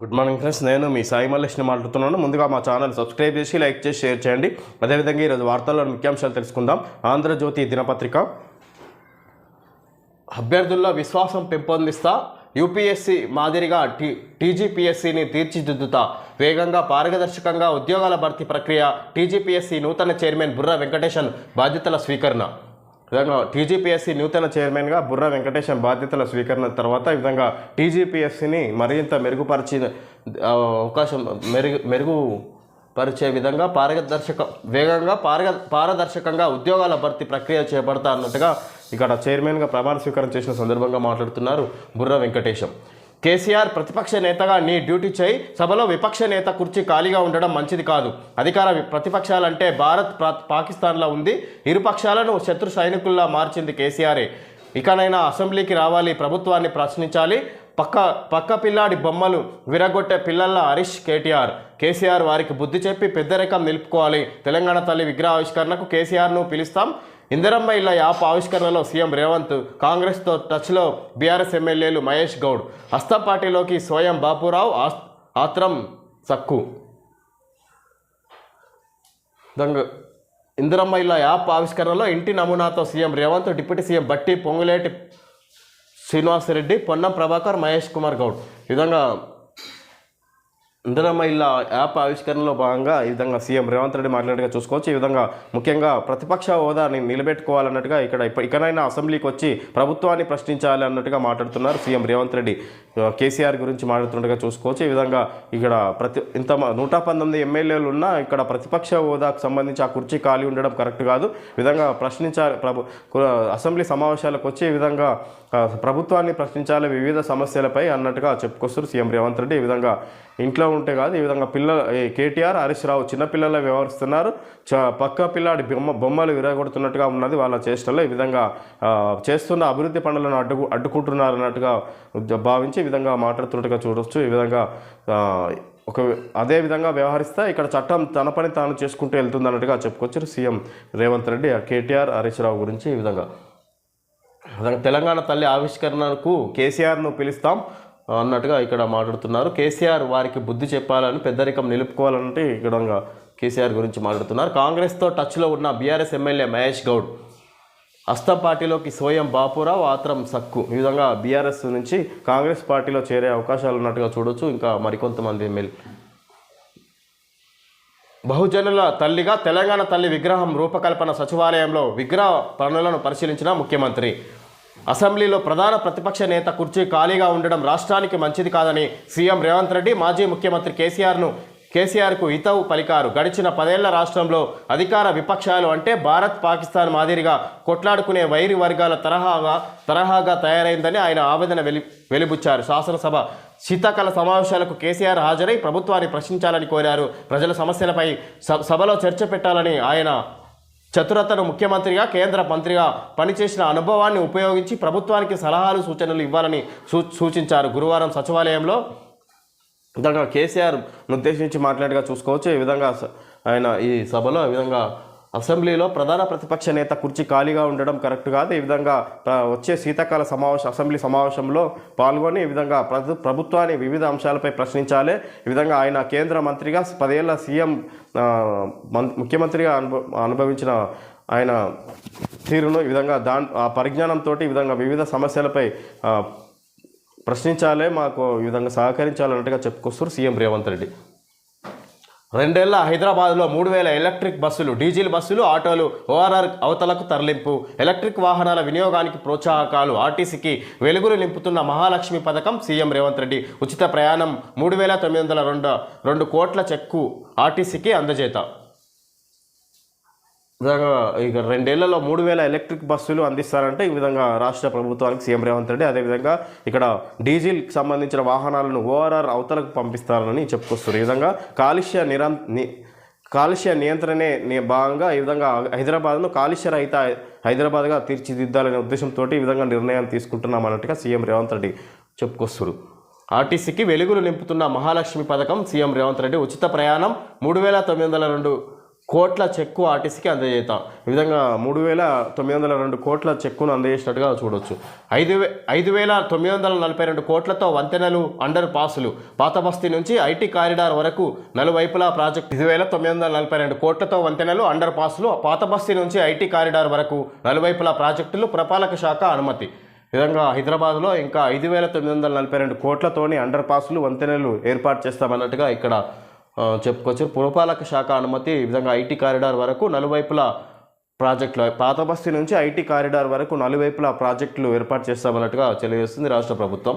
Good morning friends నేను మీ సాయి మల్లేష్ని మాట్లాడుతున్నాను. ముందుగా మా ఛానల్ సబ్స్క్రైబ్ చేసి లైక్ చేసి షేర్ చేయండి. అదేవిధంగా ఈరోజు వార్తల్లో ముఖ్యాంశాలు తెలుసుకుందాం. ఆంధ్రజ్యోతి దినపత్రిక. అభ్యర్థుల్లో విశ్వాసం పెంపొందిస్తా యూపీఎస్సీ మాదిరిగా టీ టీజీపీఎస్సీని తీర్చిదిద్దుతా వేగంగా పారదర్శకంగా ఉద్యోగాల భర్తీ ప్రక్రియ టీజీపీఎస్సీ నూతన చైర్మన్ బుర్రా వెంకటేశన్ బాధ్యతల స్వీకరణ. విధంగా టీజీపీఎస్సీ నూతన చైర్మన్గా బుర్ర వెంకటేశం బాధ్యతల స్వీకరణ తర్వాత ఈ విధంగా టీజీపీఎస్సీని మరింత మెరుగుపరిచిన అవకాశం మెరుగు మెరుగుపరిచే విధంగా పారదర్శక వేగంగా పారగ పారదర్శకంగా ఉద్యోగాల భర్తీ ప్రక్రియ చేపడతా అన్నట్టుగా ఇక్కడ చైర్మన్గా ప్రమాణ స్వీకారం చేసిన సందర్భంగా మాట్లాడుతున్నారు బుర్ర వెంకటేశం. కేసీఆర్ ప్రతిపక్ష నేతగా నీ డ్యూటీ చేయి. సభలో విపక్ష నేత కుర్చీ ఖాళీగా ఉండడం మంచిది కాదు. అధికార ప్రతిపక్షాలంటే భారత్ ప్రా- పాకిస్తాన్లో ఉంది. ఇరు పక్షాలను శత్రు సైనికుల్లా మార్చింది కేసీఆరే. ఇకనైనా అసెంబ్లీకి రావాలి ప్రభుత్వాన్ని ప్రశ్నించాలి. పక్క పక్క పిల్లాడి బొమ్మలు విరగొట్టే పిల్లల హరీష్ కేటీఆర్. కేసీఆర్ వారికి బుద్ధి చెప్పి పెద్దరికం నిలుపుకోవాలి. తెలంగాణ తల్లి విగ్రహ ఆవిష్కరణకు కేసీఆర్ను పిలుస్తాం. ఇందిరమ్మ ఇళ్ళ యాప్ ఆవిష్కరణలో సీఎం రేవంత్ కాంగ్రెస్తో టచ్లో బీఆర్ఎస్ ఎమ్మెల్యేలు మహేష్ గౌడ్ హస్తం పార్టీలోకి స్వయం బాపురావు ఆత్రం సక్కు. దంగ ఇందిరమ్మ ఇళ్ళ యాప్ ఆవిష్కరణలో ఇంటి నమూనాతో CM Revanth deputy CM Bhatti Ponguleti Srinivasareddy Ponnam Prabhakar Mahesh Kumar Goud. విధంగా ఇందిరమ్మ ఇళ్ళ యాప్ ఆవిష్కరణలో భాగంగా ఈ విధంగా సీఎం రేవంత్ రెడ్డి మాట్లాడిగా చూసుకోవచ్చు. ఈ విధంగా ముఖ్యంగా ప్రతిపక్ష హోదాని నిలబెట్టుకోవాలన్నట్టుగా ఇక్కడ ఇకనైనా అసెంబ్లీకి వచ్చి ప్రభుత్వాన్ని ప్రశ్నించాలి అన్నట్టుగా మాట్లాడుతున్నారు సీఎం రేవంత్ రెడ్డి. కేసీఆర్ గురించి మాట్లాడుతుండగా చూసుకోవచ్చు. ఈ విధంగా ఇక్కడ ప్రతి ఇంత నూట పంతొమ్మిది ఎమ్మెల్యేలు ఉన్నా ఇక్కడ ప్రతిపక్ష హోదాకు సంబంధించి ఆ కుర్చీ ఖాళీ ఉండడం కరెక్ట్ కాదు. విధంగా ప్రశ్నించాలి ప్రభు అసెంబ్లీ సమావేశాలకు వచ్చి ఈ విధంగా ప్రభుత్వాన్ని ప్రశ్నించాలి వివిధ సమస్యలపై అన్నట్టుగా చెప్పుకొస్తారు సీఎం రేవంత్ రెడ్డి. ఈ విధంగా ఇంట్లో ఉంటే కాదు ఈ విధంగా పిల్లలు కేటీఆర్ హరీష్ రావు చిన్నపిల్లల వ్యవహరిస్తున్నారు. చ పక్క పిల్లాడి బొమ్మ బొమ్మలు విరగొడుతున్నట్టుగా ఉన్నది వాళ్ళ చేష్టలో ఈ విధంగా చేస్తున్న అభివృద్ధి పనులను అడ్డు అడ్డుకుంటున్నారు అన్నట్టుగా భావించి ఈ విధంగా మాట్లాడుతున్నట్టుగా చూడొచ్చు. ఈ విధంగా ఒక అదే విధంగా వ్యవహరిస్తే ఇక్కడ చట్టం తన పని తాను చేసుకుంటూ వెళ్తుంది అన్నట్టుగా చెప్పుకొచ్చారు సీఎం రేవంత్ రెడ్డి. కేటీఆర్ హరీష్ రావు గురించి ఈ విధంగా తెలంగాణ తల్లి ఆవిష్కరణకు కేసీఆర్ను పిలుస్తాం. అన్నట్టుగా ఇక్కడ మాట్లాడుతున్నారు. కేసీఆర్ వారికి బుద్ధి చెప్పాలని పెద్దరికం నిలుపుకోవాలంటే ఇక్కడ కేసీఆర్ గురించి మాట్లాడుతున్నారు. కాంగ్రెస్తో టచ్లో ఉన్న బీఆర్ఎస్ ఎమ్మెల్యే మహేష్ గౌడ్ అస్తం పార్టీలోకి సోయం బాపురావు ఆత్రం సక్కు. ఈ విధంగా బీఆర్ఎస్ నుంచి కాంగ్రెస్ పార్టీలో చేరే అవకాశాలు ఉన్నట్టుగా చూడొచ్చు. ఇంకా మరికొంతమంది ఎమ్మెల్యే. బహుజనుల తల్లిగా తెలంగాణ తల్లి విగ్రహం రూపకల్పన సచివాలయంలో విగ్రహ పనులను పరిశీలించిన ముఖ్యమంత్రి. అసెంబ్లీలో ప్రధాన ప్రతిపక్ష నేత కుర్చీ ఖాళీగా ఉండడం రాష్ట్రానికి మంచిది కాదని సీఎం రేవంత్ రెడ్డి మాజీ ముఖ్యమంత్రి కేసీఆర్ను కేసీఆర్కు హితవు పలికారు. గడిచిన పదేళ్ళ రాష్ట్రంలో అధికార విపక్షాలు అంటే భారత్ పాకిస్తాన్ మాదిరిగా కొట్లాడుకునే వైరి వర్గాల తరహాగా తరహాగా తయారైందని ఆయన ఆవేదన వెలి వెలిబుచ్చారు. శాసనసభ శీతాకాల సమావేశాలకు కేసీఆర్ హాజరై ప్రభుత్వాన్ని ప్రశ్నించాలని కోరారు. ప్రజల సమస్యలపై సభలో చర్చ పెట్టాలని ఆయన చతురతను ముఖ్యమంత్రిగా కేంద్ర మంత్రిగా పనిచేసిన అనుభవాన్ని ఉపయోగించి ప్రభుత్వానికి సలహాలు సూచనలు ఇవ్వాలని సూ సూచించారు. గురువారం సచివాలయంలో విధంగా కేసీఆర్ ఉద్దేశించి మాట్లాడగా చూసుకోవచ్చు. ఈ విధంగా స- ఆయన ఈ సభలో ఈ విధంగా అసెంబ్లీలో ప్రధాన ప్రతిపక్ష నేత కుర్చీ ఖాళీగా ఉండడం కరెక్ట్ కాదు. ఈ విధంగా వచ్చే శీతాకాల సమావేశ అసెంబ్లీ సమావేశంలో పాల్గొని ఈ విధంగా ప్రభు ప్రభుత్వాన్ని వివిధ అంశాలపై ప్రశ్నించాలి. ఈ విధంగా ఆయన కేంద్ర మంత్రిగా పదేళ్ళ సీఎం మం- ముఖ్యమంత్రిగా అనుభ అనుభవించిన ఆయన తీరును ఈ విధంగా దాని ఆ పరిజ్ఞానంతో ఈ విధంగా వివిధ సమస్యలపై ప్రశ్నించాలే. మాకు ఈ విధంగా సహకరించాలన్నట్టుగా చెప్పుకొస్తారు సీఎం రేవంత్ రెడ్డి. రెండేళ్ళ హైదరాబాద్లో మూడు వేల ఎలక్ట్రిక్ బస్సులు డీజిల్ బస్సులు ఆటోలు ఓఆర్ఆర్ అవతలకు తరలింపు. ఎలక్ట్రిక్ వాహనాల వినియోగానికి ప్రోత్సాహకాలు. ఆర్టీసీకి వెలుగులు నింపుతున్న మహాలక్ష్మి పథకం సీఎం రేవంత్ రెడ్డి ఉచిత ప్రయాణం మూడు వేల తొమ్మిది వందల రెండు రెండు కోట్ల చెక్కు ఆర్టీసీకి అందజేత. విధంగా ఇక రెండేళ్ళలో మూడు వేల ఎలక్ట్రిక్ బస్సులు అందిస్తారంటే ఈ విధంగా రాష్ట్ర ప్రభుత్వానికి సీఎం రేవంత్ రెడ్డి అదేవిధంగా ఇక్కడ డీజిల్కి సంబంధించిన వాహనాలను ఓఆర్ఆర్ అవతలకు పంపిస్తారని చెప్పుకొస్తారు ఈ విధంగా కాలుష్య నిరం ని- కాలుష్య నియంత్రణే భాగంగా ఈ విధంగా హైదరాబాద్ను కాలుష్య రహిత హైదరాబాద్గా తీర్చిదిద్దాలనే ఉద్దేశంతో ఈ విధంగా నిర్ణయం తీసుకుంటున్నాం అన్నట్టుగా సీఎం రేవంత్ రెడ్డి చెప్పుకొస్తారు ఆర్టీసీకి వెలుగులు నింపుతున్న మహాలక్ష్మి పథకం సీఎం రేవంత్ రెడ్డి ఉచిత ప్రయాణం మూడు వేల తొమ్మిది వందల రెండు కోట్ల చెక్కు ఆర్టీసీకి అందజేత. ఈ విధంగా మూడు వేల తొమ్మిది వందల రెండు కోట్ల చెక్కును అందజేసినట్టుగా చూడొచ్చు. ఐదు వే ఐదు వేల తొమ్మిది వందల నలభై రెండు కోట్లతో వంతెనలు అండర్ పాసులు. పాత బస్తీ నుంచి ఐటీ కారిడార్ వరకు నలువైపులా ప్రాజెక్టు. ఐదు వేల తొమ్మిది వందల నలభై రెండు కోట్లతో వంతెనలు అండర్ పాసులు పాత బస్తీ నుంచి ఐటీ కారిడార్ వరకు నలువైపులా ప్రాజెక్టులు ప్రపాలక శాఖ అనుమతి. విధంగా హైదరాబాద్లో ఇంకా ఐదు వేల తొమ్మిది వందల నలభై రెండు కోట్లతోని అండర్ పాసులు వంతెనలు ఏర్పాటు చేస్తామన్నట్టుగా ఇక్కడ చెప్పుకోవచ్చు. పురపాలక శాఖ అనుమతి ఈ విధంగా ఐటీ కారిడార్ వరకు నలువైపులా ప్రాజెక్టులు పాతబస్తీ నుంచి ఐటీ కారిడార్ వరకు నలువైపులా ప్రాజెక్టులు ఏర్పాటు చేస్తామన్నట్టుగా తెలియజేస్తుంది రాష్ట్ర ప్రభుత్వం.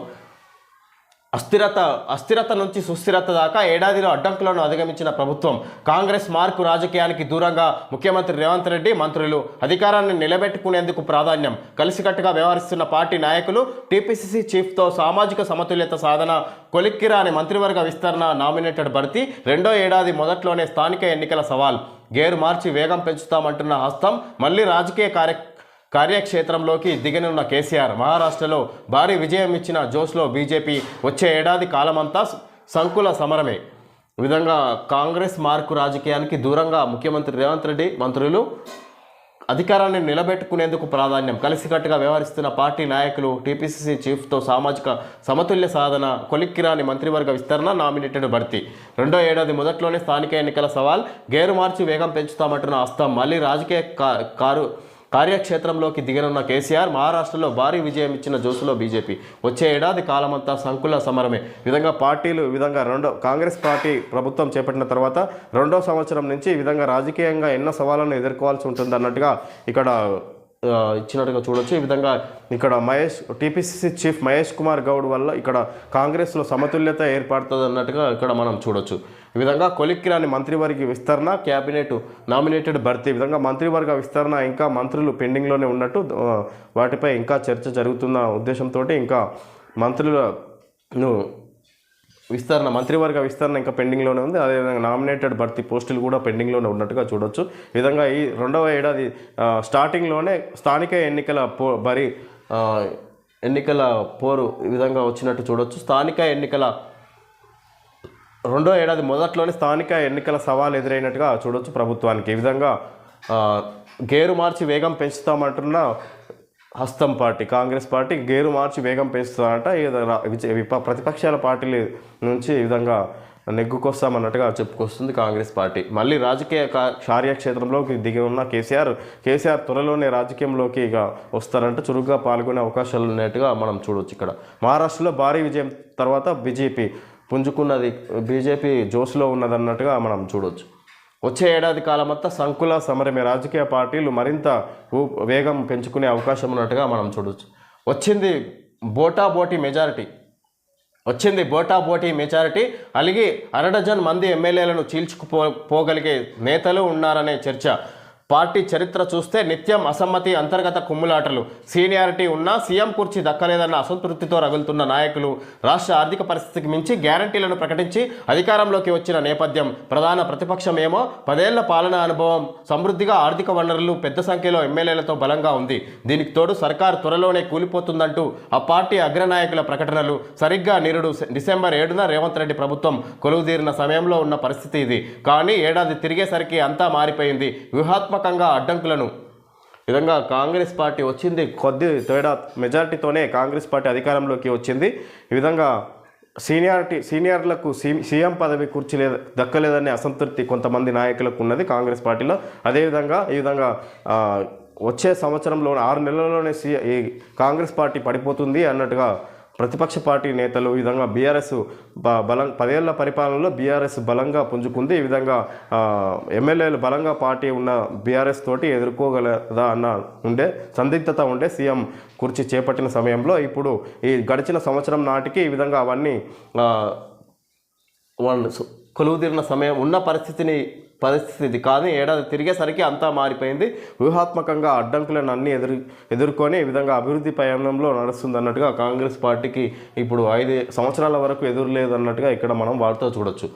అస్థిరత అస్థిరత నుంచి సుస్థిరత దాకా ఏడాదిలో అడ్డంకులను అధిగమించిన ప్రభుత్వం కాంగ్రెస్ మార్కు రాజకీయానికి దూరంగా ముఖ్యమంత్రి రేవంత్ రెడ్డి మంత్రులు అధికారాన్ని నిలబెట్టుకునేందుకు ప్రాధాన్యం. కలిసికట్టుగా వ్యవహరిస్తున్న పార్టీ నాయకులు టీపీసీసీ చీఫ్తో సామాజిక సమతుల్యత సాధన కొలిక్కిరాని మంత్రివర్గ విస్తరణ నామినేటెడ్ భర్తీ రెండో ఏడాది మొదట్లోనే స్థానిక ఎన్నికల సవాల్. గేరు మార్చి వేగం పెంచుతామంటున్న హస్తం మళ్ళీ రాజకీయ కార్య కార్యక్షేత్రంలోకి దిగనున్న కేసీఆర్ మహారాష్ట్రలో భారీ విజయం ఇచ్చిన జోష్లో బీజేపీ వచ్చే ఏడాది కాలమంతా సంకుల సమరమే. విధంగా కాంగ్రెస్ మార్కు రాజకీయానికి దూరంగా ముఖ్యమంత్రి రేవంత్ రెడ్డి మంత్రులు అధికారాన్ని నిలబెట్టుకునేందుకు ప్రాధాన్యం. కలిసికట్టుగా వ్యవహరిస్తున్న పార్టీ నాయకులు టీపీసీసీ చీఫ్తో సామాజిక సమతుల్య సాధన కొలిక్కిరాని మంత్రివర్గ విస్తరణ నామినేటెడ్ భర్తీ. రెండో ఏడాది మొదట్లోనే స్థానిక ఎన్నికల సవాల్ గేరు మార్చి వేగం పెంచుతామంటున్న అస్తం మళ్ళీ రాజకీయ కారు కార్యక్షేత్రంలోకి దిగనున్న కేసీఆర్ మహారాష్ట్రలో భారీ విజయం ఇచ్చిన జోసులో బీజేపీ. వచ్చే ఏడాది కాలమంతా సంకుల సమరమే. విధంగా పార్టీలు విధంగా రెండో కాంగ్రెస్ పార్టీ ప్రభుత్వం చేపట్టిన తర్వాత రెండో సంవత్సరం నుంచి ఈ విధంగా రాజకీయంగా ఎన్నో సవాళ్ళను ఎదుర్కోవాల్సి ఉంటుంది అన్నట్టుగా ఇక్కడ ఇచ్చినట్టుగా చూడొచ్చు. ఈ విధంగా ఇక్కడ మహేష్ టీపీసీసీ చీఫ్ మహేష్ కుమార్ గౌడ్ వల్ల ఇక్కడ కాంగ్రెస్లో సమతుల్యత ఏర్పడుతుంది అన్నట్టుగా ఇక్కడ మనం చూడొచ్చు. ఈ విధంగా కొలిక్కిరాని మంత్రివర్గ విస్తరణ క్యాబినెట్ నామినేటెడ్ భర్తీ ఈ విధంగా మంత్రివర్గ విస్తరణ ఇంకా మంత్రులు పెండింగ్లోనే ఉన్నట్టు వాటిపై ఇంకా చర్చ జరుగుతున్న ఉద్దేశంతో ఇంకా మంత్రులను విస్తరణ మంత్రివర్గ విస్తరణ ఇంకా పెండింగ్లోనే ఉంది. అదేవిధంగా నామినేటెడ్ భర్తీ పోస్టులు కూడా పెండింగ్లోనే ఉన్నట్టుగా చూడొచ్చు. ఈ విధంగా ఈ రెండవ ఏడాది స్టార్టింగ్లోనే స్థానిక ఎన్నికల పో బరి ఎన్నికల పోరు ఈ విధంగా వచ్చినట్టు చూడొచ్చు. స్థానిక ఎన్నికల రెండో ఏడాది మొదట్లోనే స్థానిక ఎన్నికల సవాల్ ఎదురైనట్టుగా చూడొచ్చు ప్రభుత్వానికి. ఈ విధంగా గేరు మార్చి వేగం పెంచుతామంటున్న హస్తం పార్టీ కాంగ్రెస్ పార్టీ గేరు మార్చి వేగం పెంచుతారంట. ఈ విప- ప్రతిపక్షాల పార్టీల నుంచి ఈ విధంగా నెగ్గుకొస్తామన్నట్టుగా చెప్పుకొస్తుంది కాంగ్రెస్ పార్టీ. మళ్ళీ రాజకీయ కార్యక్షేత్రంలోకి దిగి ఉన్న కేసీఆర్ కేసీఆర్ త్వరలోనే రాజకీయంలోకి ఇక వస్తారంటే. చురుగ్గా పాల్గొనే అవకాశాలు ఉన్నట్టుగా మనం చూడొచ్చు ఇక్కడ. మహారాష్ట్రలో భారీ విజయం తర్వాత బీజేపీ పుంజుకున్నది బీజేపీ జోష్లో ఉన్నదన్నట్టుగా మనం చూడొచ్చు. వచ్చే ఏడాది కాలమంతా సంకుల సమరమే. రాజకీయ పార్టీలు మరింత వేగం పెంచుకునే అవకాశం ఉన్నట్టుగా మనం చూడొచ్చు. వచ్చింది బోటా బోటీ మెజారిటీ. వచ్చింది బోటా బోటీ మెజారిటీ. అలిగి అరడజన్ మంది ఎమ్మెల్యేలను చీల్చుకుపో పోగలిగే నేతలు ఉన్నారనే చర్చ. పార్టీ చరిత్ర చూస్తే నిత్యం అసమ్మతి అంతర్గత కుమ్ములాటలు. సీనియారిటీ ఉన్నా సీఎం కుర్చీ దక్కలేదన్న అసంతృప్తితో రగులుతున్న నాయకులు. రాష్ట్ర ఆర్థిక పరిస్థితికి మించి గ్యారంటీలను ప్రకటించి అధికారంలోకి వచ్చిన నేపథ్యం. ప్రధాన ప్రతిపక్షం ఏమో పదేళ్ళ పాలన అనుభవం. సమృద్ధిగా ఆర్థిక వనరులు పెద్ద సంఖ్యలో ఎమ్మెల్యేలతో బలంగా ఉంది. దీనికి తోడు సర్కార్ త్వరలోనే కూలిపోతుందంటూ ఆ పార్టీ అగ్రనాయకుల ప్రకటనలు. సరిగ్గా నిరుడు డిసెంబర్ ఏడున రేవంత్ రెడ్డి ప్రభుత్వం కొలువుదీరిన సమయంలో ఉన్న పరిస్థితి ఇది. కానీ ఏడాది తిరిగేసరికి అంతా మారిపోయింది. వ్యూహాత్మక వ్యూహాత్మకంగా అడ్డంకులను. ఈ విధంగా కాంగ్రెస్ పార్టీ వచ్చింది కొద్ది తేడా మెజారిటీతోనే కాంగ్రెస్ పార్టీ అధికారంలోకి వచ్చింది. ఈ విధంగా సీనియారిటీ సీనియర్లకు సీఎం పదవి కూర్చోలే దక్కలేదనే అసంతృప్తి కొంతమంది నాయకులకు ఉన్నది కాంగ్రెస్ పార్టీలో. అదేవిధంగా ఈ విధంగా వచ్చే సంవత్సరంలో ఆరు నెలల్లోనే సీ ఈ కాంగ్రెస్ పార్టీ పడిపోతుంది అన్నట్టుగా ప్రతిపక్ష పార్టీ నేతలు ఈ విధంగా బీఆర్ఎస్ బ బలం పదేళ్ళ పరిపాలనలో బీఆర్ఎస్ బలంగా పుంజుకుంది. ఈ విధంగా ఎమ్మెల్యేలు బలంగా పార్టీ ఉన్న బీఆర్ఎస్ తోటి ఎదుర్కోగలదా అన్న ఉండే సందిగ్ధత ఉండే సీఎం కుర్చీ చేపట్టిన సమయంలో ఇప్పుడు ఈ గడిచిన సంవత్సరం నాటికి ఈ విధంగా అవన్నీ వాళ్ళు కొలువుదీరిన సమయం ఉన్న పరిస్థితిని పరిస్థితి కానీ ఏడాది తిరిగేసరికి అంతా మారిపోయింది. వ్యూహాత్మకంగా అడ్డంకులను అన్ని ఎదురు ఎదుర్కొని ఈ విధంగా అభివృద్ధి పయనంలో నడుస్తుంది అన్నట్టుగా కాంగ్రెస్ పార్టీకి ఇప్పుడు ఐదు సంవత్సరాల వరకు ఎదురులేదు అన్నట్టుగా ఇక్కడ మనం వార్త చూడొచ్చు.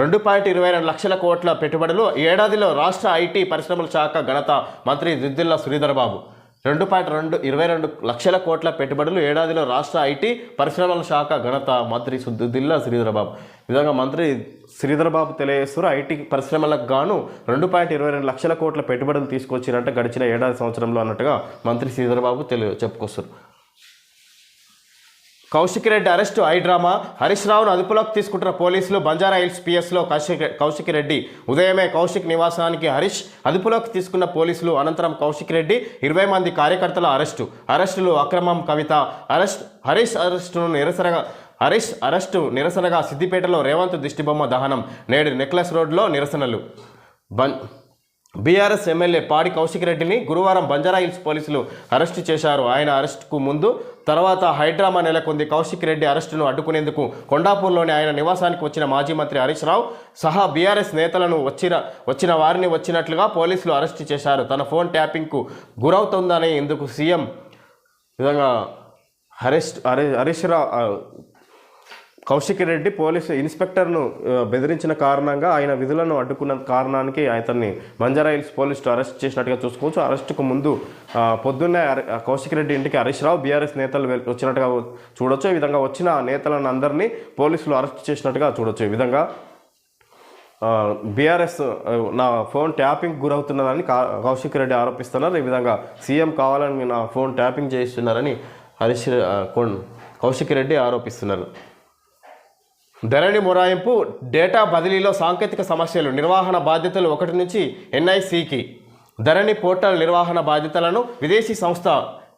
రెండు పాయింట్ ఇరవై రెండు లక్షల కోట్ల పెట్టుబడులు ఏడాదిలో రాష్ట్ర ఐటీ పరిశ్రమల శాఖ ఘనత మంత్రి దిద్దిల్ల శ్రీధరబాబు. రెండు పాయింట్ రెండు ఇరవై రెండు లక్షల కోట్ల పెట్టుబడులు ఏడాదిలో రాష్ట్ర ఐటీ పరిశ్రమల శాఖ ఘనత మంత్రి సుద్దిల్లా శ్రీధరబాబు. విధంగా మంత్రి శ్రీధర్ బాబు తెలియజేస్తారు ఐటీ పరిశ్రమలకు గాను రెండు పాయింట్ ఇరవై రెండు లక్షల కోట్ల పెట్టుబడులు తీసుకొచ్చినట్టు గడిచిన ఏడాది సంవత్సరంలో అన్నట్టుగా మంత్రి శ్రీధర్ బాబు తెలియ చెప్పుకొస్తారు కౌశిక్ రెడ్డి అరెస్టు ఐ డ్రామా. హరీష్ రావును అదుపులోకి తీసుకుంటున్న పోలీసులు బంజారా హిల్స్ పిఎస్లో కౌశిక్ కౌశిక్ రెడ్డి. ఉదయమే కౌశిక్ నివాసానికి హరీష్ అదుపులోకి తీసుకున్న పోలీసులు అనంతరం కౌశిక్ రెడ్డి ఇరవై మంది కార్యకర్తల అరెస్టు. అరెస్టులు అక్రమం కవిత. అరెస్ట్ హరీష్ అరెస్టును నిరసనగా హరీష్ అరెస్టు నిరసనగా సిద్దిపేటలో రేవంత్ దిష్టిబొమ్మ దహనం నేడు నెక్లెస్ రోడ్లో నిరసనలు. బన్ బీఆర్ఎస్ ఎమ్మెల్యే పాడి కౌశిక్ రెడ్డిని గురువారం బంజారా హిల్స్ పోలీసులు అరెస్టు చేశారు. ఆయన అరెస్టుకు ముందు తర్వాత హైడ్రామా నెలకొంది కౌశిక్ రెడ్డి అరెస్టును అడ్డుకునేందుకు కొండాపూర్లోని ఆయన నివాసానికి వచ్చిన మాజీ మంత్రి హరీష్ రావు సహా బీఆర్ఎస్ నేతలను వచ్చిన వచ్చిన వారిని వచ్చినట్లుగా పోలీసులు అరెస్టు చేశారు. తన ఫోన్ ట్యాపింగ్కు గురవుతుందని ఇందుకు సీఎం విధంగా హరీష్ హరి హరీష్ రావు కౌశిక్ రెడ్డి పోలీసు ఇన్స్పెక్టర్ను బెదిరించిన కారణంగా ఆయన విధులను అడ్డుకున్న కారణానికి అతన్ని మంజరాయిల్స్ హిల్స్ పోలీసులు అరెస్ట్ చేసినట్టుగా చూసుకోవచ్చు. అరెస్టుకు ముందు పొద్దున్నే కౌశిక్ రెడ్డి ఇంటికి హరీష్ రావు బీఆర్ఎస్ నేతలు వచ్చినట్టుగా చూడొచ్చు. ఈ విధంగా వచ్చిన నేతలను అందరినీ పోలీసులు అరెస్ట్ చేసినట్టుగా చూడొచ్చు. ఈ విధంగా బీఆర్ఎస్ నా ఫోన్ ట్యాపింగ్ గురవుతున్నదని కా- కౌశిక్ రెడ్డి ఆరోపిస్తున్నారు. ఈ విధంగా సీఎం కావాలని నా ఫోన్ ట్యాపింగ్ చేయిస్తున్నారని హరీష్ కొన్- కౌశిక్ రెడ్డి ఆరోపిస్తున్నారు. ధరణి మొరాయింపు డేటా బదిలీలో సాంకేతిక సమస్యలు నిర్వహణ బాధ్యతలు ఒకటి నుంచి ఎన్ఐసికి. ధరణి పోర్టల్ నిర్వహణ బాధ్యతలను విదేశీ సంస్థ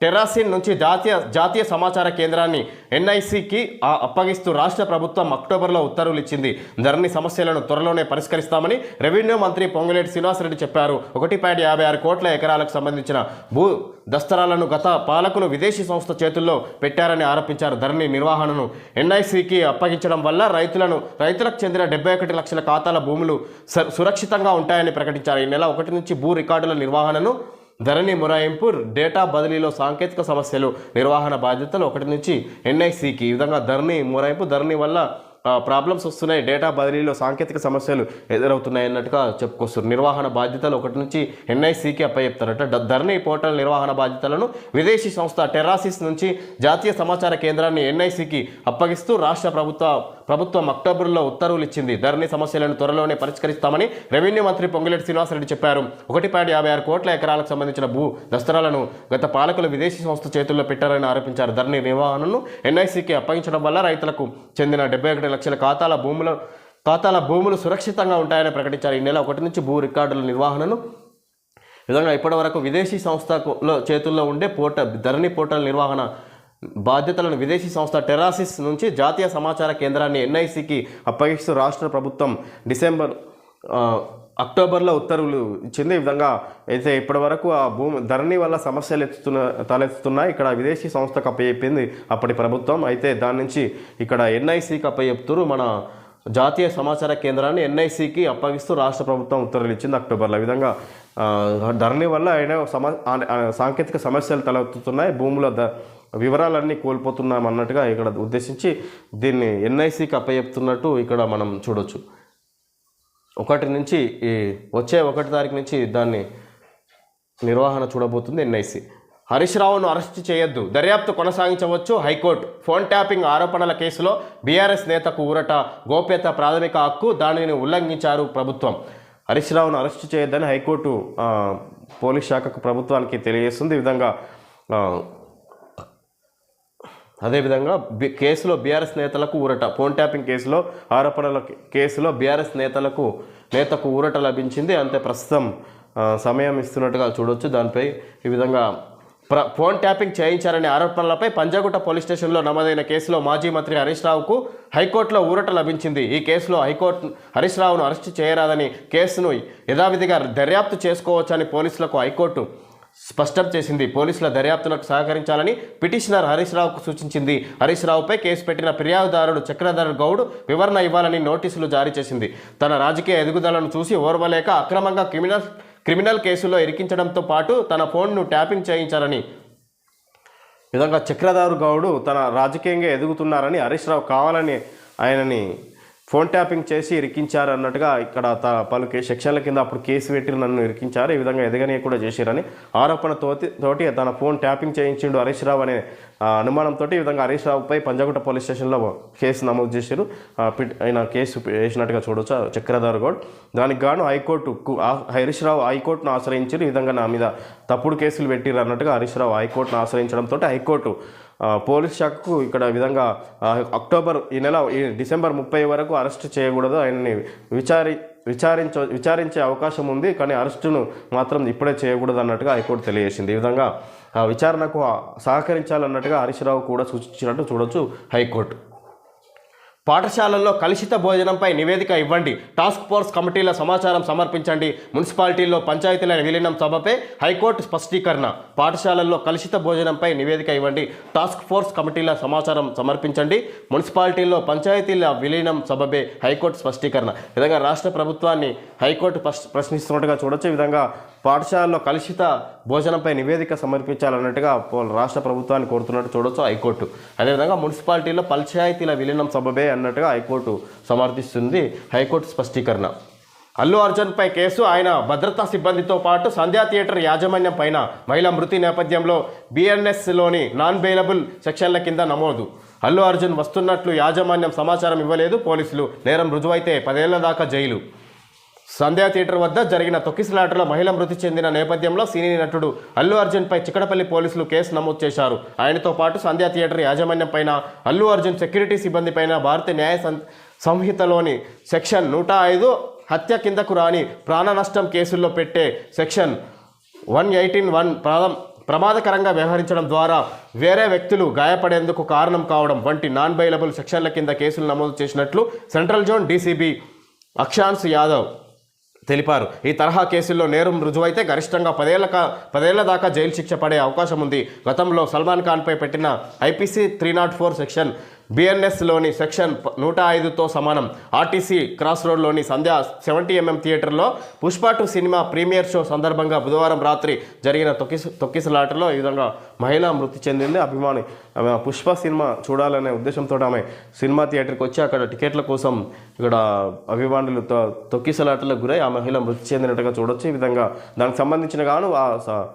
టెరాసిన్ నుంచి జాతీయ జాతీయ సమాచార కేంద్రాన్ని ఎన్ఐసికి అప్పగిస్తూ రాష్ట్ర ప్రభుత్వం అక్టోబర్లో ఉత్తర్వులు ఇచ్చింది. ధరణి సమస్యలను త్వరలోనే పరిష్కరిస్తామని రెవెన్యూ మంత్రి పొంగులేటి శ్రీనివాసరెడ్డి చెప్పారు. ఒకటి పాయింట్ యాభై ఆరు కోట్ల ఎకరాలకు సంబంధించిన భూ దస్తరాలను గత పాలకులు విదేశీ సంస్థ చేతుల్లో పెట్టారని ఆరోపించారు. ధరణి నిర్వహణను ఎన్ఐసికి అప్పగించడం వల్ల రైతులను రైతులకు చెందిన డెబ్బై ఒకటి లక్షల ఖాతాల భూములు స- సురక్షితంగా ఉంటాయని ప్రకటించారు. ఈ నెల ఒకటి నుంచి భూ రికార్డుల నిర్వహణను ధరణి మురాయింపు డేటా బదిలీలో సాంకేతిక సమస్యలు నిర్వహణ బాధ్యతలు ఒకటి నుంచి ఎన్ఐసికి. ఈ విధంగా ధరణి మురాయింపు ధరణి వల్ల ప్రాబ్లమ్స్ వస్తున్నాయి డేటా బదిలీలో సాంకేతిక సమస్యలు ఎదురవుతున్నాయి అన్నట్టుగా చెప్పుకొస్తారు నిర్వహణ బాధ్యతలు ఒకటి నుంచి ఎన్ఐసికి అప్పచెప్తారట. ధరణి పోర్టల్ నిర్వహణ బాధ్యతలను విదేశీ సంస్థ టెరాసిస్ నుంచి జాతీయ సమాచార కేంద్రాన్ని ఎన్ఐసికి అప్పగిస్తూ రాష్ట్ర ప్రభుత్వ ప్రభుత్వం అక్టోబర్లో ఉత్తర్వులు ఇచ్చింది ధరణి సమస్యలను త్వరలోనే పరిష్కరిస్తామని రెవెన్యూ మంత్రి పొంగులేటి శ్రీనివాసరెడ్డి చెప్పారు. ఒకటి పాయింట్ యాభై ఆరు కోట్ల ఎకరాలకు సంబంధించిన భూ దస్తరాలను గత పాలకులు విదేశీ సంస్థ చేతుల్లో పెట్టారని ఆరోపించారు. ధరణి నిర్వహణను ఎన్ఐసికి అప్పగించడం వల్ల రైతులకు చెందిన డెబ్బై ఒకటి లక్షల ఖాతాల భూముల ఖాతాల భూములు సురక్షితంగా ఉంటాయని ప్రకటించారు. ఈ నెల ఒకటి నుంచి భూ రికార్డుల నిర్వహణను విధంగా ఇప్పటివరకు విదేశీ సంస్థలో చేతుల్లో ఉండే పోర్టల్ ధరణి పోర్టల్ నిర్వహణ బాధ్యతలను విదేశీ సంస్థ టెరాసిస్ నుంచి జాతీయ సమాచార కేంద్రాన్ని ఎన్ఐసికి అప్పగిస్తూ రాష్ట్ర ప్రభుత్వం డిసెంబర్ అక్టోబర్లో ఉత్తర్వులు ఇచ్చింది. ఈ విధంగా అయితే ఇప్పటివరకు ఆ భూమి ధరణి వల్ల సమస్యలు ఎత్తుతున్న తలెత్తుతున్నాయి. ఇక్కడ విదేశీ సంస్థకు అప్పచెప్పింది అప్పటి ప్రభుత్వం. అయితే దాని నుంచి ఇక్కడ ఎన్ఐసికి అప్పచెప్తున్నారు మన జాతీయ సమాచార కేంద్రాన్ని ఎన్ఐసికి అప్పగిస్తూ రాష్ట్ర ప్రభుత్వం ఉత్తర్వులు ఇచ్చింది అక్టోబర్లో. ఈ విధంగా ధరణి వల్ల ఆయన సమ సాంకేతిక సమస్యలు తలెత్తుతున్నాయి. భూముల ద వివరాలన్నీ కోల్పోతున్నాం అన్నట్టుగా ఇక్కడ ఉద్దేశించి దీన్ని ఎన్ఐసికి అప్పచెప్తున్నట్టు ఇక్కడ మనం చూడొచ్చు. ఒకటి నుంచి ఈ వచ్చే ఒకటి తారీఖు నుంచి దాన్ని నిర్వహణ చూడబోతుంది ఎన్ఐసి. హరీష్ రావును అరెస్ట్ చేయొద్దు. దర్యాప్తు కొనసాగించవచ్చు. హైకోర్టు ఫోన్ ట్యాపింగ్ ఆరోపణల కేసులో బీఆర్ఎస్ నేతకు ఊరట గోప్యత ప్రాథమిక హక్కు దానిని ఉల్లంఘించారు ప్రభుత్వం. హరీష్ రావును అరెస్ట్ చేయొద్దని హైకోర్టు పోలీస్ శాఖకు ప్రభుత్వానికి తెలియజేస్తుంది. ఈ విధంగా అదేవిధంగా బి కేసులో బీఆర్ఎస్ నేతలకు ఊరట ఫోన్ ట్యాపింగ్ కేసులో ఆరోపణల కేసులో బీఆర్ఎస్ నేతలకు నేతకు ఊరట లభించింది. అంతే ప్రస్తుతం సమయం ఇస్తున్నట్టుగా చూడొచ్చు. దానిపై ఈ విధంగా ప్ర ఫోన్ ట్యాపింగ్ చేయించారనే ఆరోపణలపై పంజాగుట్ట పోలీస్ స్టేషన్లో నమోదైన కేసులో మాజీ మంత్రి హరీష్ రావుకు హైకోర్టులో ఊరట లభించింది. ఈ కేసులో హైకోర్టు హరీష్ రావును అరెస్టు చేయరాదని కేసును యథావిధిగా దర్యాప్తు చేసుకోవచ్చని పోలీసులకు హైకోర్టు స్పష్టం చేసింది. పోలీసుల దర్యాప్తునకు సహకరించాలని పిటిషనర్ హరీష్ రావుకు సూచించింది. హరీష్ రావుపై కేసు పెట్టిన ఫిర్యాదుదారుడు చక్రధర్ గౌడ్ వివరణ ఇవ్వాలని నోటీసులు జారీ చేసింది. తన రాజకీయ ఎదుగుదలను చూసి ఓర్వలేక అక్రమంగా క్రిమినల్ క్రిమినల్ కేసులో ఇరికించడంతో పాటు తన ఫోన్ను ట్యాపింగ్ చేయించారని. విధంగా చక్రధారు గౌడు తన రాజకీయంగా ఎదుగుతున్నారని హరీష్ రావు కావాలని ఆయనని ఫోన్ ట్యాపింగ్ చేసి ఇరికించారు అన్నట్టుగా ఇక్కడ త పలు కే సెక్షన్ల కింద అప్పుడు కేసు పెట్టి నన్ను ఇరికించారు. ఈ విధంగా ఎదగనీయ కూడా చేశారని ఆరోపణ తోటి తోటి తన ఫోన్ ట్యాపింగ్ చేయించిండు హరీష్ రావు అనే అనుమానంతో ఈ విధంగా హరీష్ రావుపై పంజాగుట్ట పోలీస్ స్టేషన్లో కేసు నమోదు చేశారు పిట్- ఆయన కేసు వేసినట్టుగా చూడొచ్చు. ఆ చక్రధర్ గౌడ్. దానికి గాను హైకోర్టు హరీష్ రావు హైకోర్టును ఆశ్రయించారు. ఈ విధంగా నా మీద తప్పుడు కేసులు పెట్టిరు అన్నట్టుగా హరీష్ రావు హైకోర్టును ఆశ్రయించడంతో హైకోర్టు పోలీస్ శాఖకు ఇక్కడ విధంగా అక్టోబర్ ఈ నెల ఈ డిసెంబర్ ముప్పై వరకు అరెస్ట్ చేయకూడదు. ఆయనని విచారి విచారించ విచారించే అవకాశం ఉంది. కానీ అరెస్టును మాత్రం ఇప్పుడే చేయకూడదు అన్నట్టుగా హైకోర్టు తెలియజేసింది. ఈ విధంగా ఆ విచారణకు సహకరించాలన్నట్టుగా హరీష్ రావు కూడా సూచించినట్టు చూడొచ్చు హైకోర్టు. పాఠశాలల్లో కలుషిత భోజనంపై నివేదిక ఇవ్వండి. టాస్క్ ఫోర్స్ కమిటీల సమాచారం సమర్పించండి. మున్సిపాలిటీల్లో పంచాయతీల విలీనం సభపై హైకోర్టు స్పష్టీకరణ. పాఠశాలల్లో కలుషిత భోజనంపై నివేదిక ఇవ్వండి. టాస్క్ ఫోర్స్ కమిటీల సమాచారం సమర్పించండి. మున్సిపాలిటీల్లో పంచాయతీల విలీనం సభపై హైకోర్టు స్పష్టీకరణ. విధంగా రాష్ట్ర ప్రభుత్వాన్ని హైకోర్టు ప్రశ్నిస్తున్నట్టుగా చూడొచ్చు. ఈ విధంగా పాఠశాలలో కలుషిత భోజనంపై నివేదిక సమర్పించాలన్నట్టుగా రాష్ట్ర ప్రభుత్వాన్ని కోరుతున్నట్టు చూడొచ్చు హైకోర్టు. అదేవిధంగా మున్సిపాలిటీలో పంచాయతీల విలీనం సబబే అన్నట్టుగా హైకోర్టు సమర్థిస్తుంది హైకోర్టు స్పష్టీకరణ. అల్లు అర్జున్పై కేసు ఆయన భద్రతా సిబ్బందితో పాటు సంధ్యా థియేటర్ యాజమాన్యం పైన మహిళ మృతి నేపథ్యంలో బిఎన్ఎస్లోని నాన్ బెయిలబుల్ సెక్షన్ల కింద నమోదు. అల్లు అర్జున్ వస్తున్నట్లు యాజమాన్యం సమాచారం ఇవ్వలేదు పోలీసులు నేరం రుజువైతే పదేళ్ళ దాకా జైలు. సంధ్యా థియేటర్ వద్ద జరిగిన తొక్కిసలాటలో మహిళ మృతి చెందిన నేపథ్యంలో సినీ నటుడు అల్లు అర్జున్పై చిక్కడపల్లి పోలీసులు కేసు నమోదు చేశారు. ఆయనతో పాటు సంధ్యా థియేటర్ యాజమాన్యం పైన అల్లు అర్జున్ సెక్యూరిటీ సిబ్బంది పైన భారతీయ న్యాయ సం- సంహితలోని సెక్షన్ నూట ఐదు హత్య కిందకు రాని ప్రాణ నష్టం కేసుల్లో పెట్టే సెక్షన్ వన్ ఎయిటీన్ వన్ ప్రాధం ప్రమాదకరంగా వ్యవహరించడం ద్వారా వేరే వ్యక్తులు గాయపడేందుకు కారణం కావడం వంటి నాన్ బైలబుల్ సెక్షన్ల కింద కేసులు నమోదు చేసినట్లు central zone DCP Akshansh Yadav తెలిపారు. ఈ తరహా కేసుల్లో నేరం రుజువైతే గరిష్టంగా పదేళ్ళ పదేళ్ళ దాకా జైలు శిక్ష పడే అవకాశం ఉంది. గతంలో సల్మాన్ ఖాన్పై పెట్టిన IPC three not four section బిఎన్ఎస్లోని section నూట ఐదుతో సమానం. ఆర్టీసీ క్రాస్ రోడ్లోని సంధ్యా సెవెంటీ ఎంఎం థియేటర్లో Pushpa two cinema premiere show సందర్భంగా బుధవారం రాత్రి జరిగిన తొక్కిస తొక్కిసలాటలో ఈ విధంగా మహిళ మృతి చెందింది. అభిమాని ఆమె పుష్ప సినిమా చూడాలనే ఉద్దేశంతో ఆమె సినిమా థియేటర్కి వచ్చి అక్కడ టికెట్ల కోసం ఇక్కడ అభిమానులు తొ- తొక్కిసలాటలకు గురై ఆ మహిళ మృతి చెందినట్టుగా చూడొచ్చు. ఈ విధంగా దానికి సంబంధించిన గాను ఆ స-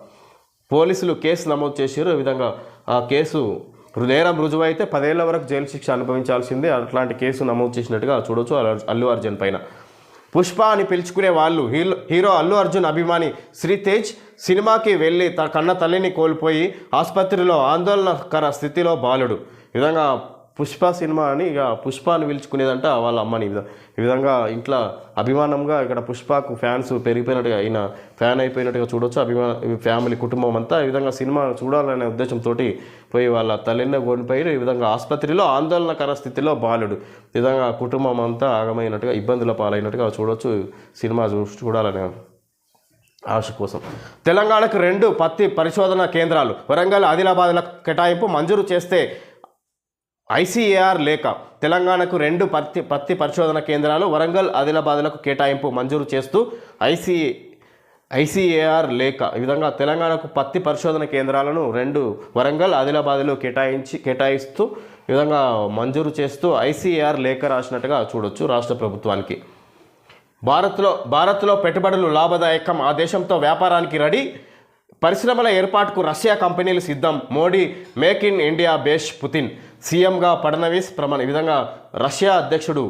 పోలీసులు కేసు నమోదు చేశారు. ఈ విధంగా ఆ కేసు నేరం రుజువైతే పదేళ్ళ వరకు జైలు శిక్ష అనుభవించాల్సిందే. అట్లాంటి కేసు నమోదు చేసినట్టుగా చూడొచ్చు అల్లు- అల్లు అర్జున్ పైన. పుష్ప అని పిలుచుకునే వాళ్ళు హీరో హీరో అల్లు అర్జున్ అభిమాని శ్రీతేజ్ సినిమాకి వెళ్ళి తన కన్న తల్లిని కోల్పోయి ఆసుపత్రిలో ఆందోళనకర స్థితిలో బాలుడు. విధంగా పుష్ప సినిమా అని ఇక పుష్ప అని పిలుచుకునేదంట వాళ్ళ అమ్మని. ఈ ఈ విధంగా ఇంట్లో అభిమానంగా ఇక్కడ పుష్పకు ఫ్యాన్స్ పెరిగిపోయినట్టుగా ఈయన ఫ్యాన్ అయిపోయినట్టుగా చూడొచ్చు. అభిమాన ఫ్యామిలీ కుటుంబం అంతా ఈ విధంగా సినిమా చూడాలనే ఉద్దేశంతో పోయి వాళ్ళ తల్లినే కోల్పోయి ఈ విధంగా ఆసుపత్రిలో ఆందోళనకర స్థితిలో బాలుడు. ఈ విధంగా కుటుంబం అంతా ఆగమైనట్టుగా ఇబ్బందుల పాలైనట్టుగా చూడొచ్చు. సినిమా చూ చూడాలనే ఆశ కోసం. తెలంగాణకు రెండు పత్తి పరిశోధన కేంద్రాలు. వరంగల్ ఆదిలాబాద్ల కేటాయింపు మంజూరు చేస్తే ఐసీఏఆర్ లేఖ తెలంగాణకు రెండు పత్తి పత్తి పరిశోధన కేంద్రాలు వరంగల్ ఆదిలాబాద్లకు కేటాయింపు మంజూరు చేస్తూ ఐసీ ఐసీఏఆర్ లేఖ ఈ విధంగా తెలంగాణకు పత్తి పరిశోధన కేంద్రాలను రెండు వరంగల్ ఆదిలాబాద్లో కేటాయించి కేటాయిస్తూ ఈ విధంగా మంజూరు చేస్తూ ఐసీఏఆర్ లేఖ రాసినట్టుగా చూడొచ్చు రాష్ట్ర ప్రభుత్వానికి. భారత్లో భారత్లో పెట్టుబడులు లాభదాయకం ఆ దేశంతో వ్యాపారానికి రెడీ. పరిశ్రమల ఏర్పాటుకు రష్యా కంపెనీలు సిద్ధం. మోడీ మేక్ ఇన్ ఇండియా బేష్ పుతిన్. సీఎంగా ఫడ్నవీస్ ప్రమాణ ఈ విధంగా రష్యా అధ్యక్షుడు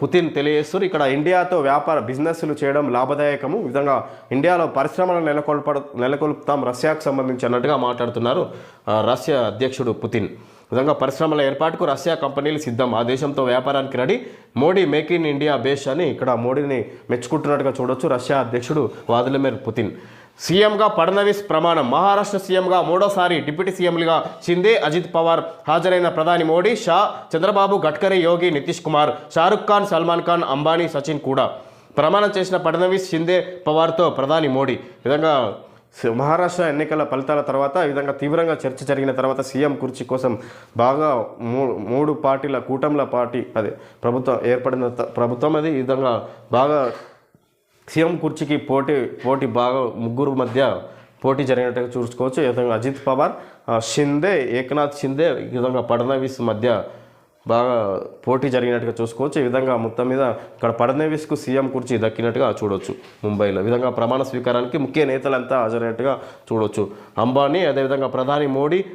పుతిన్ తెలియజేస్తారు ఇక్కడ ఇండియాతో వ్యాపార బిజినెస్లు చేయడం లాభదాయకము. విధంగా ఇండియాలో పరిశ్రమలు నెలకొల్పడ నెలకొల్పుతాం రష్యాకు సంబంధించి అన్నట్టుగా మాట్లాడుతున్నారు రష్యా అధ్యక్షుడు పుతిన్. విధంగా పరిశ్రమల ఏర్పాటుకు రష్యా కంపెనీలు సిద్ధం. ఆ దేశంతో వ్యాపారానికి ready. Modi make in India base అని ఇక్కడ మోడీని మెచ్చుకుంటున్నట్టుగా చూడొచ్చు రష్యా అధ్యక్షుడు వాదిలమిర్ పుతిన్. సీఎంగా ఫడ్నవీస్ ప్రమాణం. మహారాష్ట్ర సీఎంగా మూడోసారి డిప్యూటీ సీఎంలుగా షిందే అజిత్ పవార్ హాజరైన ప్రధాని మోడీ షా చంద్రబాబు గడ్కరీ యోగి నితీష్ కుమార్ షారుఖ్ ఖాన్ సల్మాన్ ఖాన్ అంబానీ సచిన్ కూడా ప్రమాణం చేసిన ఫడ్నవీస్ షిందే పవార్తో ప్రధాని మోడీ. విధంగా మహారాష్ట్ర ఎన్నికల ఫలితాల తర్వాత ఈ విధంగా తీవ్రంగా చర్చ జరిగిన తర్వాత సీఎం కుర్చీ కోసం బాగా మూ- మూడు పార్టీల కూటమిల పార్టీ అదే ప్రభుత్వం ఏర్పడిన ప్రభుత్వం అది ఈ విధంగా బాగా సీఎం కుర్చీకి పోటీ పోటీ బాగా ముగ్గురు మధ్య పోటీ జరిగినట్టుగా చూసుకోవచ్చు. ఈ విధంగా అజిత్ పవార్ షిందే ఏకనాథ్ షిందే ఈ విధంగా ఫడ్నవీస్ మధ్య బాగా పోటీ జరిగినట్టుగా చూసుకోవచ్చు. ఈ విధంగా మొత్తం మీద ఇక్కడ ఫడ్నవీస్కు సీఎం కుర్చీ దక్కినట్టుగా చూడొచ్చు ముంబైలో. విధంగా ప్రమాణ స్వీకారానికి ముఖ్య నేతలంతా హాజరైనట్టుగా చూడొచ్చు. అంబానీ అదేవిధంగా ప్రధాని మోడీకి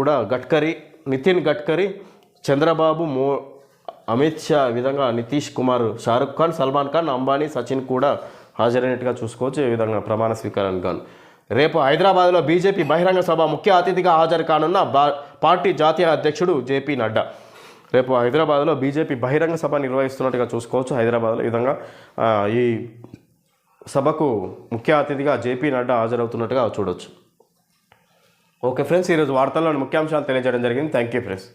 కూడా గడ్కరీ నితిన్ గడ్కరీ చంద్రబాబు మో అమిత్ షా విధంగా నితీష్ కుమార్ షారుఖ్ ఖాన్ సల్మాన్ ఖాన్ అంబానీ సచిన్ కూడా హాజరైనట్టుగా చూసుకోవచ్చు. ఈ విధంగా ప్రమాణ స్వీకారానికి గాను. రేపు హైదరాబాద్లో బీజేపీ బహిరంగ సభ ముఖ్య అతిథిగా హాజరు కానున్న బా పార్టీ జాతీయ అధ్యక్షుడు జేపీ నడ్డా. రేపు హైదరాబాద్లో బీజేపీ బహిరంగ సభ నిర్వహిస్తున్నట్టుగా చూసుకోవచ్చు. హైదరాబాద్లో ఈ విధంగా ఈ సభకు ముఖ్య అతిథిగా జేపీ నడ్డా హాజరవుతున్నట్టుగా చూడొచ్చు. ఓకే ఫ్రెండ్స్ ఈరోజు వార్తల్లోని ముఖ్యాంశాలు తెలియజేయడం జరిగింది. Thank you friends.